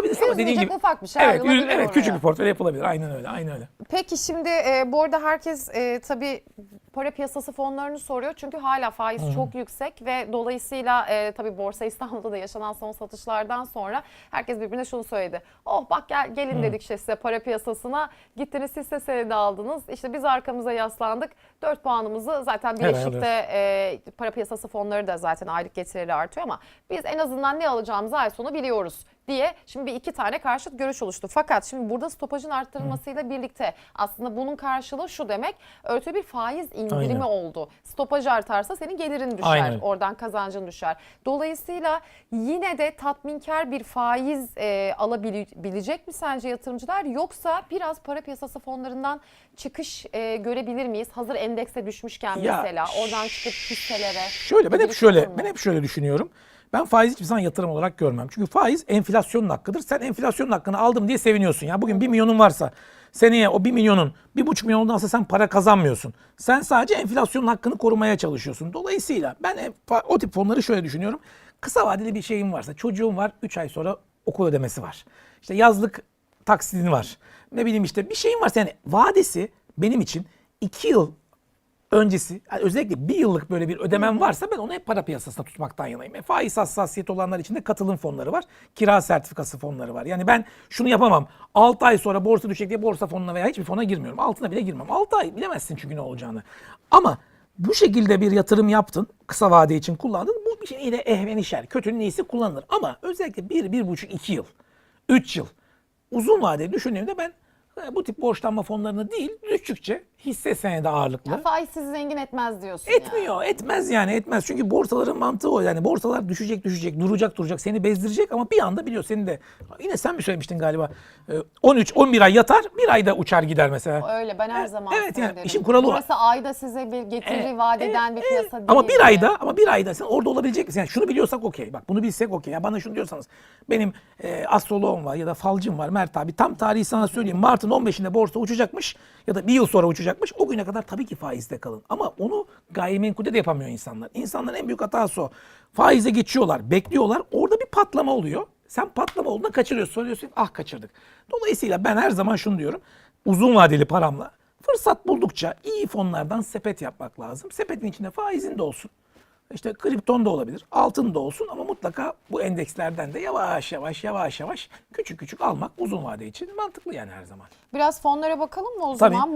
yapabilirsin ama dediğin gibi. ufak bir şey Evet, ayrılabilir ürün- evet oraya. küçük bir portföy yapılabilir. Aynen öyle. Aynen öyle. Peki şimdi e, bu arada herkes e, tabii para piyasası fonlarını soruyor. Çünkü hala faiz çok yüksek ve dolayısıyla e, tabii Borsa İstanbul'da da yaşanan son satışlardan sonra herkes birbirine şunu söyledi. Oh bak gel gelin dedik işte size para piyasasına. Gittiniz hisse senedi aldınız. İşte biz arkamıza yaslandık. 4 puanımızı zaten ay Birleşik'te e, para piyasası fonları da zaten aylık getirileri artıyor ama biz en azından ne alacağımızı ay sonu biliyoruz diye şimdi bir iki tane karşıt görüş oluştu. Fakat şimdi burada stopajın arttırılmasıyla birlikte aslında bunun karşılığı şu demek örtülü bir faiz indirimi Aynen. oldu. Stopaj artarsa senin gelirin düşer. Aynen. Oradan kazancın düşer. Dolayısıyla yine de tatminkar bir faiz e, alabilecek mi sence yatırımcılar yoksa biraz para piyasası fonlarından çıkış e, görebilir miyiz? Hazır endekse düşmüşken Ya, mesela oradan çıkıp hisselere. Şöyle ben hep şöyle ben hep şöyle düşünüyorum. Ben faiz hiçbir zaman yatırım olarak görmem. Çünkü faiz enflasyonun hakkıdır. Sen enflasyonun hakkını aldım diye seviniyorsun. Ya bugün 1 milyonun varsa seneye o 1 milyonun 1,5 milyondansa sen para kazanmıyorsun. Sen sadece enflasyonun hakkını korumaya çalışıyorsun. Dolayısıyla ben en- o tip fonları şöyle düşünüyorum. Kısa vadeli bir şeyim varsa çocuğum var 3 ay sonra okul ödemesi var. İşte yazlık taksidin var. Ne bileyim işte bir şeyim varsa yani vadesi benim için 2 yıl öncesi yani özellikle bir yıllık böyle bir ödemem varsa ben onu hep para piyasasına tutmaktan yanayım. E, faiz hassasiyeti olanlar için de katılım fonları var. Kira sertifikası fonları var. Yani ben şunu yapamam. 6 ay sonra borsa düşecek diye borsa fonuna veya hiçbir fona girmiyorum. Altına bile girmem. 6 ay bilemezsin çünkü ne olacağını. Ama bu şekilde bir yatırım yaptın. Kısa vade için kullandın. Bu bir şey yine ehvenişer. Kötünün iyisi kullanılır. Ama özellikle 1, 1,5, 2 yıl, 3 yıl uzun vade düşündüğümde ben e, bu tip borçlanma fonlarını değil düşükçe hisse senedi ağırlıklı. Ya faiz sizi zengin etmez diyorsun. Etmiyor, etmez yani etmez. Çünkü borsaların mantığı o yani borsalar düşecek düşecek, duracak duracak, seni bezdirecek ama bir anda biliyor seni de. Yine sen mi söylemiştin galiba? Ee, 13 11 ay yatar, bir ayda uçar gider mesela. Öyle ben her zaman evet yani söylerim. işin kuralı o. Burası ayda size bir getiri Evet, vaat eden bir evet. piyasa değil. Ama bir ayda ama bir ayda sen orada olabilecek misin? Yani şunu biliyorsak okey. Bak bunu bilsek okey. Ya bana şunu diyorsanız benim e, astroloğum var ya da falcım var Mert abi. Tam tarihi sana söyleyeyim. Mart'ın 15'inde borsa uçacakmış ya da bir yıl sonra uçacakmış. O güne kadar tabii ki faizde kalın. Ama onu gayrimenkulde de yapamıyor insanlar. İnsanların en büyük hatası o. Faize geçiyorlar, bekliyorlar. Orada bir patlama oluyor. Sen patlama olduğunda kaçırıyorsun. Soruyorsun ah kaçırdık. Dolayısıyla ben her zaman şunu diyorum. Uzun vadeli paramla fırsat buldukça iyi fonlardan sepet yapmak lazım. Sepetin içinde faizin de olsun. İşte kripton da olabilir, altın da olsun ama mutlaka bu endekslerden de yavaş yavaş yavaş yavaş küçük küçük almak uzun vade için mantıklı yani her zaman. Biraz fonlara bakalım mı o Tabii. zaman?